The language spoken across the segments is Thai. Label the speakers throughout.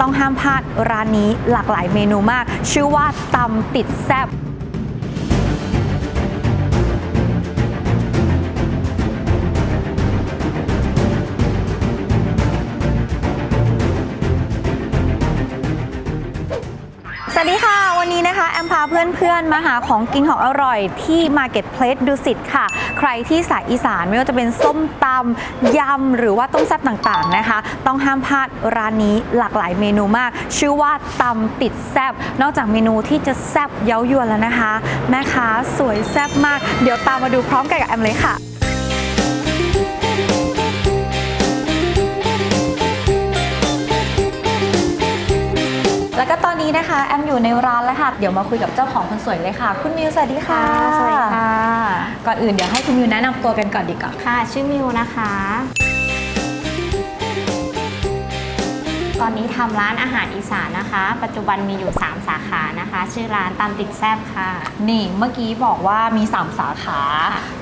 Speaker 1: ต้องห้ามพลาดร้านนี้หลากหลายเมนูมาก ชื่อว่าตำติดแซบสวัสดีค่ะ นี้นะคะแอมพาเพื่อนๆ มาหาของกินของอร่อยที่ Marketplace ดุสิตค่ะ ใครที่สายอีสานไม่ว่าจะเป็นส้มตำยำ หรือว่าต้มแซ่บต่างๆนะคะ ต้องห้ามพลาดร้านนี้หลากหลายเมนูมาก ชื่อว่าตำติดแซ่บนอกจากเมนูที่จะแซ่บเย้ายวนแล้วนะคะ แม่ค้าสวยแซ่บมาก เดี๋ยวตามมาดูพร้อมกันกับแอมเลยค่ะ แล้วก็ตอนนี้นะคะ แอมอยู่ในร้านแล้วค่ะ เดี๋ยวมาคุยกับเจ้าของคนสวยเลยค่ะ คุณมิวสวัสดีค่ะ
Speaker 2: สวัสดีค่ะ
Speaker 1: ก่อนอื่นเดี๋ยวให้คุณมิวแนะนำตัวกันก่อนดีกว่า
Speaker 2: ค่ะ ชื่อมิวนะคะ ตอนนี้ทำร้านอาหารอีสานนะคะ ปัจจุบันมีอยู่ 3 สาขานะคะ ชื่อร้านตามติดแซบค่ะ
Speaker 1: นี่เมื่อกี้บอกว่ามี 3 สาขา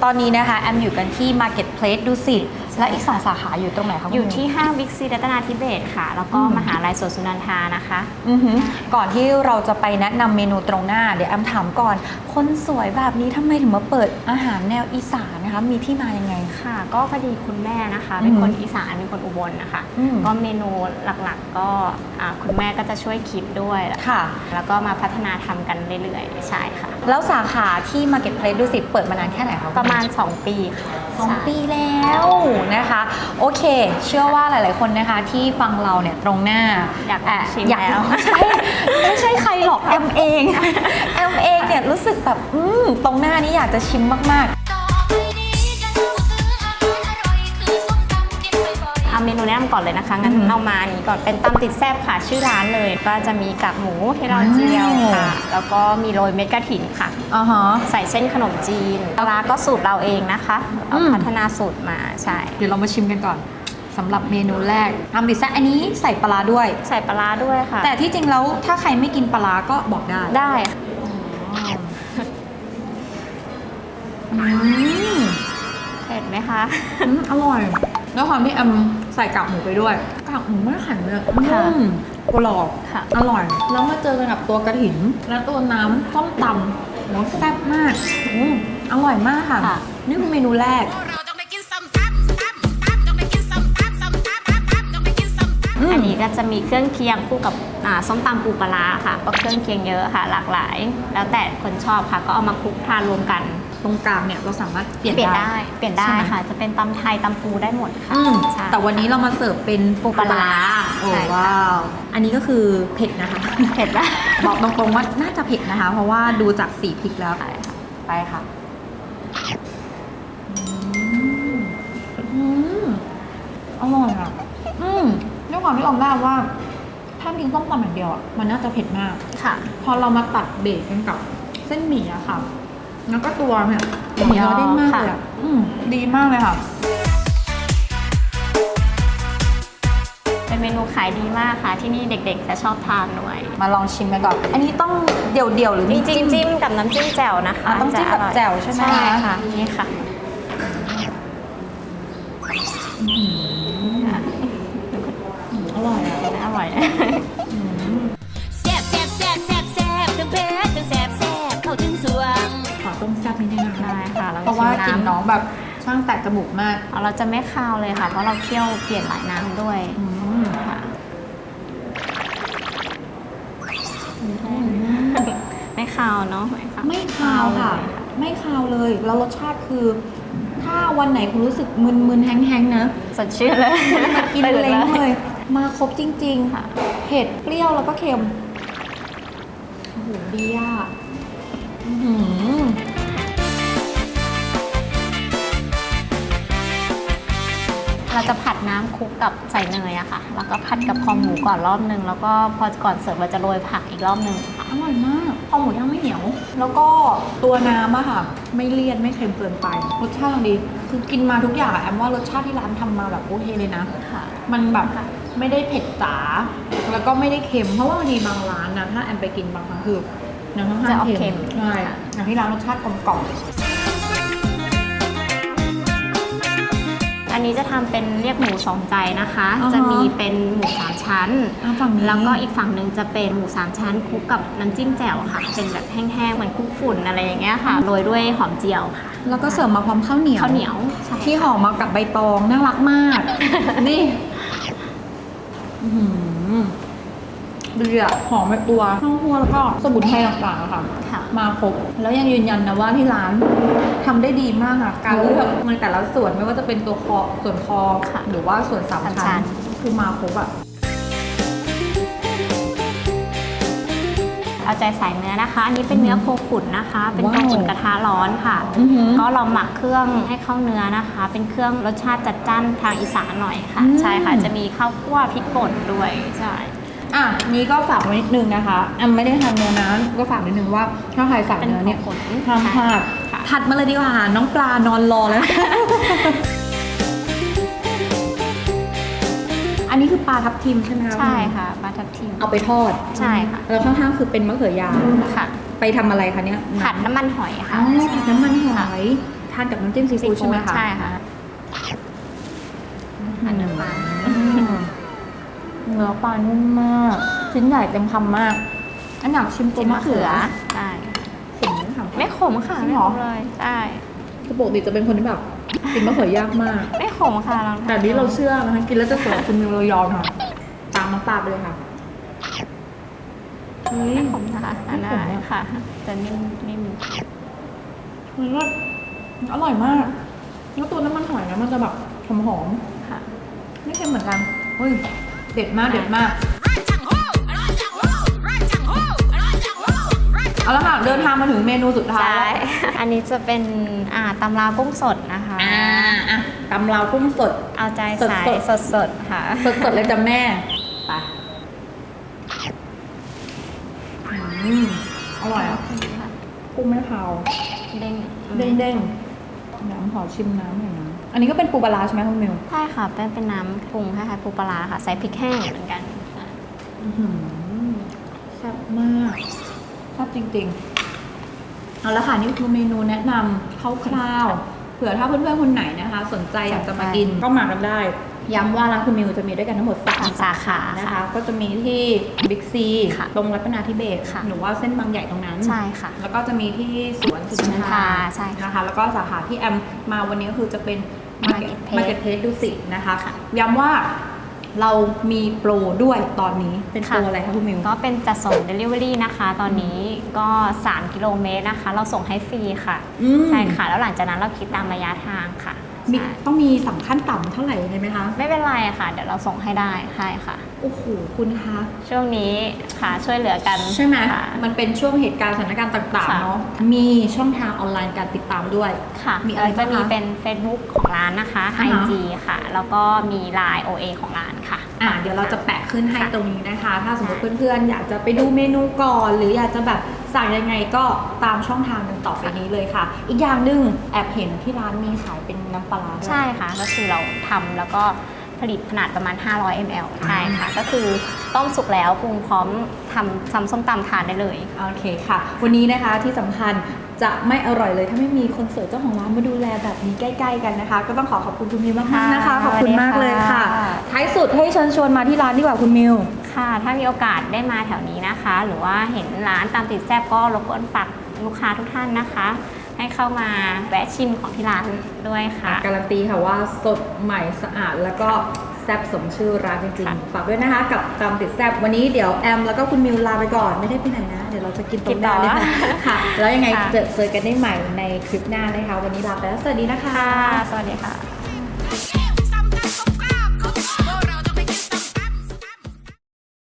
Speaker 1: ตอนนี้นะคะ แอมอยู่กันที่ Marketplace ดูสิตและอีก2สาขาอยู่ตรงไหนคะคุณ
Speaker 2: อยู่
Speaker 1: มิว
Speaker 2: ที่ห้างบิ๊กซีรัตนาธิเบศค่ะ แล้วก็
Speaker 1: อืม
Speaker 2: มหาลัยสวนสุนันทานะคะ
Speaker 1: อือหือก่อนที่เราจะไปแนะนำเมนูตรงหน้า เดี๋ยวแอมถามก่อน คนสวยแบบนี้ทำไมถึงมาเปิดอาหารแนวอีสาน นะคะมีที่มายังไง
Speaker 2: ค่ะ ก็พอดีคุณแม่นะคะ เป็น
Speaker 1: อืม
Speaker 2: คนอีสานเป็นคนอุบลนะคะ
Speaker 1: อืม
Speaker 2: ก็เมนูหลักๆก็อ่าคุณแม่ก็จะช่วยคิดด้วย
Speaker 1: ค่ะ
Speaker 2: แล้วก็มาพัฒนาทำกันเรื่อยๆใช่ค่ะ
Speaker 1: แล้วสาขาที่ Marketplace ดูสิตเปิดมานานแค่ไหนคะ
Speaker 2: ประมาณ 2 ปีค่ะ
Speaker 1: สอง
Speaker 2: ใช่
Speaker 1: ปีแล้วนะคะ โอเค เชื่อว่าหลาย ๆ คนนะคะ ที่ฟังเราเนี่ยตรงหน้า
Speaker 2: อยากะชิม
Speaker 1: อยาก
Speaker 2: แล้ว
Speaker 1: ใช่ไม่ใช่ใครหรอกแอมเองแอมเองเนี่ยรู้สึกแบบอืมตรงหน้านี้อยากจะชิมมาก
Speaker 3: ต่
Speaker 2: เอาเมนูแนะนำก่อนเลยนะคะ งั้น
Speaker 1: อือหือ
Speaker 2: เอามาอันนี้ก่อนเป็นตำติดแซบค่ะชื่อร้านเลย ก็จะมีกากหมูที่เราเจียวค่ะ แล้วก็มีโรยเม็ดกระถินค่ะ
Speaker 1: ๆอ่าฮะ
Speaker 2: ใส่เส้นขนมจีนปลาร้าก็สูตรเราเองนะคะเรา
Speaker 1: อืม
Speaker 2: พัฒนาสูตรมาใช่
Speaker 1: เดี๋ยวเรามาชิมกันก่อนสำหรับเมนูแรกทำดิแซะอันนี้ใส่ปลาร้าด้วย
Speaker 2: ใส่ปลาร้าด้วยค่ะ
Speaker 1: แต่ที่จริงแล้วถ้าใครไม่กินปลาร้าก็บอกได้
Speaker 2: ได้ค่ะ
Speaker 1: อืม
Speaker 2: เผ็ดไหมคะ
Speaker 1: อืมอร่อย แล้วความที่แอมใส่กากหมูไปด้วยกากหมูไม่แข็งเลย
Speaker 2: ค่ะ
Speaker 1: อืมกรอบ
Speaker 2: ค่ะ
Speaker 1: อร่อย แล้วมาเจอกันกับตัวกระถิน และตัวน้ำส้มตำโหแซ่บมากอืมอร่อยมากค่ะ
Speaker 2: ค่ะ
Speaker 1: นี่คือเมนูแรก
Speaker 3: เราต้องไปกินส้มตำตำตำต้องไปกินส้มตำส้มตำตำตำต้องไปกินส้มตำ
Speaker 1: อืม
Speaker 2: อันนี้ก็จะมีเครื่องเคียงคู่กับอ่าส้มตำปูปลาร้าค่ะ ก็เครื่องเคียงเยอะค่ะ หลากหลาย แล้วแต่คนชอบค่ะก็เอามาคลุกทานรวมกัน
Speaker 1: ตรงกลางเนี่ยเราสามารถเปลี่ยน
Speaker 2: เปลี่ยน
Speaker 1: ได้
Speaker 2: ได้เปลี่ยนได้
Speaker 1: ใช่ไหม
Speaker 2: ค่ะ จะเป็นตำไทยตำปูได้หมดค่ะ
Speaker 1: อืม
Speaker 2: ใช่
Speaker 1: แต่วันนี้เรามาเสิร์ฟเป็น
Speaker 2: ปูปลาร้า
Speaker 1: โอ้
Speaker 2: ใช่ค่ะ
Speaker 1: ว้าว อันนี้ก็คือเผ็ดนะคะ
Speaker 2: เผ็ดได้
Speaker 1: บอกตรงๆว่าน่าจะเผ็ดนะคะ เพราะว่าดูจากสีพริกแล้ว
Speaker 2: ใช่ค่ะ
Speaker 1: ไปค่ะอืมอร่อยอะ อืมด้วยความที่ออมได้ว่า ถ้ากินส้มตำอย่างเดียวอะ มันน่าจะเผ็ดมาก
Speaker 2: ค่ะ
Speaker 1: พอเรามาตัดเบรกกันกับเส้นหมี่อะค่ะ แล้วก็ตัวเนี่ย
Speaker 2: หมูยอ
Speaker 1: ได้มากเลยอะอืมดีมากเลยค่ะ
Speaker 2: เป็นเมนูขายดีมากค่ะ ที่นี่เด็กๆจะชอบทานด้วย
Speaker 1: มาลองชิมกันก่อน อันนี้ต้องเดี่ยวๆหรือ
Speaker 2: มี
Speaker 1: มี
Speaker 2: จิ้มจิ้มกับน้ำจิ้มแจ่วนะคะ
Speaker 1: อะต้องจิ้มกับะ
Speaker 2: ร่ย
Speaker 1: แจ่วใช่ไหม
Speaker 2: ใช่
Speaker 1: คะ
Speaker 2: ค่ะ นี่ค่ะ
Speaker 1: อร่อยอะ
Speaker 2: อร่อยนะ
Speaker 3: แบบ
Speaker 2: ช่า
Speaker 1: งแตกจมูกมาก
Speaker 2: เอาเราจะไม่คาวเลยค่ะ เพราะเราเคี่ยวเปลี่ยนหลายน้ำด้วย
Speaker 1: อืม
Speaker 2: ค่ะไม่คาวเนาะไม่คาว
Speaker 1: ไม่คาวค่ะ
Speaker 2: เลย
Speaker 1: ไม่คาวเลยแล้วรสชาติคือ ถ้าวันไหนคุณรู้สึกมึนๆแห้งๆนะ
Speaker 2: สดชื่นเลย
Speaker 1: มากิน
Speaker 2: ตื่
Speaker 1: เล้ง
Speaker 2: เล
Speaker 1: เลยยมาครบจริง
Speaker 2: ค่ะ
Speaker 1: ๆเผ็ดเปรี้ยวแล้วก็เค็มโอ้โหดีอะ
Speaker 2: จะผัดน้ำคลุกกับใส่เนยอะค่ะ แล้วก็ผัดกับคอหมูก่อนรอบนึง แล้วก็พอก่อนเสิร์ฟเราจะโรยผักอีกรอบนึงค่ะ
Speaker 1: อร่อยมากคอหมูย่างไม่เหนียว แล้วก็ตัวน้ำอะค่ะ ไม่เลี่ยนไม่เค็มเกินไป รสชาติดี คือกินมาทุกอย่างอะแอมว่ารสชาติที่ร้านทำมาแบบโอเคเลยนะ
Speaker 2: ค่ะ
Speaker 1: มันแบบไม่ได้เผ็ดจ๋าแล้วก็ไม่ได้เค็ม เพราะว่าบางทีบางร้านนะถ้าแอมไปกินบางครั้งคือน้ำค่อนข้าง
Speaker 2: จะออกเค็
Speaker 1: เค็
Speaker 2: ม
Speaker 1: มใช่อย่างที่ร้านรสชาติกลมกล่อม
Speaker 2: อันอันนี้จะทำเป็นเรียกหมูสองใจนะคะ
Speaker 1: อ่าฮะ
Speaker 2: จะมีเป็นหมูสามชั้น
Speaker 1: อ่าฝั่งนี้
Speaker 2: แล้วก็อีกฝั่งหนึ่งจะเป็นหมูสามชั้นคลุกกับน้ำจิ้มแจ่วค่ะ เป็นแบบแห้งๆเหมือนคลุกฝุ่นอะไรอย่างเงี้ยค่ะโรยด้วยหอมเจียวค่ะ
Speaker 1: แล้วก็เสิร์ฟมาพร้อมข้าวเหนียว
Speaker 2: ข้าวเหนียวใช่
Speaker 1: ที่ห่อมากับใบตองน่ารักมาก นี่อื้อหือ ดีอะหอมใบบัวข้าวคั่วแล้วก็สมุนไพรต่างๆอะค่ะ
Speaker 2: ค่ะ
Speaker 1: มาครบแล้วยังยืนยันนะว่าที่ร้านทำได้ดีมากอะการเลือกในแต่ละส่วนไม่ว่าจะเป็นตัวคอส่วนคอ
Speaker 2: ค่ะ
Speaker 1: หรือว่าส่วนสาม
Speaker 2: สามชั้
Speaker 1: ชั้น
Speaker 2: น
Speaker 1: คือมาครบอะ
Speaker 2: เอาใจใส่เนื้อนะคะ อันนี้เป็นเนื้อโคขุนนะคะ เป็นโคขุนกระทะร้อนค่ะ
Speaker 1: อือหือ
Speaker 2: ก็เราหมักเครื่องให้เข้าเนื้อนะคะ เป็นเครื่องรสชาติจัดจ้านทางอีสานหน่อยค่ะ
Speaker 1: อืม
Speaker 2: ใช่ค่ะ จะมีข้าวคั่วพริกป่นด้วย ใช่
Speaker 1: อะนี้ก็ฝากไว้นิดนึงนะคะแอมไม่ได้ทานเนื้อนะก็ฝากนิดนึงว่าถ้าใครสั่ง
Speaker 2: เป็น
Speaker 1: เนื้อเนี่ย
Speaker 2: โคขุน
Speaker 1: ห้ามพลาด
Speaker 2: ค่ะ
Speaker 1: ผัดมาเลยดีกว่าน้องปลานอนรอแล้ว อันนี้คือปลาทับทิมใช่ไหมคะ
Speaker 2: ใช่ค่ะปลาทับทิม
Speaker 1: เอาไปทอด
Speaker 2: ใช่ค่ะ
Speaker 1: แล้วข้างๆคือเป็นมะเขือยาว
Speaker 2: ค่ะ
Speaker 1: ไปทำอะไรคะเนี่ย
Speaker 2: ผัดน้ำมันหอย
Speaker 1: อ๋
Speaker 2: ค่ะ
Speaker 1: อผัดน้ำมันหอยทานกับน้ำจิ้มซีฟู้ดใช่ไหมคะ
Speaker 2: ใช่ค่ะผัดน้ำปลา
Speaker 1: อืม เนื้อปลานุ่มมาก ชิ้นใหญ่เต็มคำมาก อันอยากชิมตัว
Speaker 2: จิ้ม
Speaker 1: มะ
Speaker 2: มะ
Speaker 1: เขื
Speaker 2: เขื
Speaker 1: อ
Speaker 2: อใช่
Speaker 1: ขมไหมคะ
Speaker 2: ไม่ขมค่ะ
Speaker 1: จริง
Speaker 2: ไม่
Speaker 1: เหร
Speaker 2: ข
Speaker 1: อ
Speaker 2: มเลยใช่
Speaker 1: คือปกติจะเป็นคนที่แบบกินมะเขือยากมาก
Speaker 2: ไม่ขมค่ะลองทาน
Speaker 1: แต่นี้เราเชื่อนะคะกินแล้วจะสวยคุณมิวเรายอมค่ะ ตามน้ำปลาไปเลยค่ะ เฮ้ย
Speaker 2: ไม่ขมนะคะอันนั้
Speaker 1: ไม่ขม
Speaker 2: น
Speaker 1: อะ
Speaker 2: ค่ะจะนิ่มนิ่ม
Speaker 1: มันก็อร่อยมาก แล้วตัวน้ำมันหอยนะมันจะแบบหอมหอม
Speaker 2: ค่ะ
Speaker 1: ๆไม่เค็มเหมือนกันเฮ้ย เด็ดมากเด็ดมากเอาละค่ะเดินทางมาถึงเมนูสุดท้าย
Speaker 2: ใช่
Speaker 1: แล้ว
Speaker 2: อันนี้จะเป็นอ่าตำรากุ้งสดนะคะ
Speaker 1: อ่าอะตำลาวกุ้งสด
Speaker 2: เอาใจสาย
Speaker 1: ส
Speaker 2: ส
Speaker 1: ด
Speaker 2: ดสดๆค่ะ
Speaker 1: สดสดๆเลยจ้ะแม่ไปอืมอร่อยอะกุ้งไม่คาว
Speaker 2: เด้ง
Speaker 1: เด้งเด้งๆน้ำขอชิมน้ำหน่อยนะ อันนี้ก็เป็นปูปลาร้าใช่ไหมคุณมิว
Speaker 2: ใช่ค่ะเป็นเป็นน้ำปรุงคล้ายๆปูปลาร้าค่ะใส่พริกแห้งเหมือนกันค่ะ
Speaker 1: อื้อหือแซ่บมากแซ่บจริงๆ เอาละค่ะนี่คือเมนูแนะนำคร่าวๆเผื่อถ้าเพื่อนๆคนไหนนะคะ สนใจอยากจะมากินก็มากันได้ ย้ำว่าร้านคุณมิวจะมีด้วยกันทั้งหมดสาม
Speaker 2: สามสาขา
Speaker 1: นะคะ
Speaker 2: ค่ะ
Speaker 1: ก็จะมีที่บิ๊กซี
Speaker 2: ค่ะ
Speaker 1: ตรงรัตนาธิเบศ
Speaker 2: ค่ะ
Speaker 1: หรือว่าเส้นบางใหญ่ตรงนั้น
Speaker 2: ใช่ค่ะ
Speaker 1: แล้วก็จะมีที่สวนสุ
Speaker 2: สุนั
Speaker 1: นั
Speaker 2: น
Speaker 1: น
Speaker 2: ทา
Speaker 1: ทา
Speaker 2: ใช่ค่ะ
Speaker 1: นะคะ แล้วก็สาขาที่แอมมาวันนี้ก็คือจะเป็น
Speaker 2: Market Place
Speaker 1: มาเก็ตเพสดูสินะคะ ย้ำว่าเรามีโปรด้วยตอนนี้เป็นโปรอะไรคะคุณมิว
Speaker 2: ก็เป็นจัดส่ง Delivery นะคะ ตอนนี้ก็ 3 กิโลเมตรนะคะ เราส่งให้ฟรีค่ะ
Speaker 1: อืม
Speaker 2: ใช่ค่ะ แล้วหลังจากนั้นเราคิดตามระยะทางค่ะ
Speaker 1: มี
Speaker 2: ใช่
Speaker 1: ต้องมีสำขั้นต่ำเท่าไหร่ใช่ไหมคะ
Speaker 2: ไม่เป็นไรค่ะ เดี๋ยวเราส่งให้ได้ใช่ค่ะ
Speaker 1: โอ้โห คุณคะ
Speaker 2: ช่วงนี้ค่ะช่วยเหลือกัน
Speaker 1: ใช่ไหม
Speaker 2: ค่ะ
Speaker 1: มันเป็นช่วงเหตุการณ์สถานการณ์ต่าง
Speaker 2: ค่ะ
Speaker 1: ๆเนาะ มีช่องทางออนไลน์การติดตามด้วย
Speaker 2: ค่ะ
Speaker 1: มีอะไร
Speaker 2: จะ
Speaker 1: บ้างคะ
Speaker 2: มีเป็น Facebook ของร้านนะคะ
Speaker 1: อ่าฮะ
Speaker 2: IG ค่ะ แล้วก็มี Line OA ของร้านค่ะ
Speaker 1: อะเดี๋ยวเราจะแปะขึ้นให้
Speaker 2: ค่ะ
Speaker 1: ตรงนี้นะคะ ถ้าสมมติเพื่อนๆ อยากจะไปดูเมนูก่อน หรืออยากจะแบบสั่งยังไงก็ตามช่องทางกันต่อไปนี้เลยค่ะ อีกอย่างหนึ่งแอบเห็นที่ร้านมีขายเป็นน้ำปลาร้าด้วย
Speaker 2: ใช่ค่ะ ก็คือเราทำแล้วก็ผลิตขนาดประมาณ 500 ml ใช่ค่ะ ก็คือต้มสุกแล้วปรุงพร้อมทำซ้ำส้มตำทานได้เลย
Speaker 1: โอเคค่ะ วันนี้นะคะที่สำคัญจะไม่อร่อยเลย ถ้าไม่มีคนเสิร์ฟเจ้าของร้านมาดูแลแบบนี้ใกล้ ๆ กันนะคะ ก็ต้องขอขอบคุณคุณมิวมากๆนะคะ
Speaker 2: ค่ะ
Speaker 1: ขอบคุณมากเลยค่ะ
Speaker 2: สวัสดีค่ะ
Speaker 1: ท้ายสุดให้เชิญชวนมาที่ร้านดีกว่าคุณมิว
Speaker 2: ค่ะ ถ้ามีโอกาสได้มาแถวนี้นะคะ หรือว่าเห็นร้านตามติดแซบก็รบกวนฝากลูกค้าทุกท่านนะคะ ให้เข้ามาแวะชิมของที่ร้านด้วยค่ะ
Speaker 1: การันตีค่ะว่าสดใหม่สะอาดแล้วก็แซ่บสมชื่อร้านจริง
Speaker 2: ค่ะ
Speaker 1: ๆ ฝากด้วยนะคะกับตามติดแซ่บวันนี้เดี๋ยวแอมแล้วก็คุณมิวลาไปก่อนไม่ได้ไปไหนนะ เดี๋ยวเราจะกินตรงหน้าเลยค่ะค่ะ แล้วยังไง
Speaker 2: ค่ะ
Speaker 1: เจอเจอกันได้ใหม่ในคลิปหน้านะคะ วันนี้ลาไปแล้วสวัสดีนะคะ
Speaker 2: ค่ะ สวัสดีค่ะ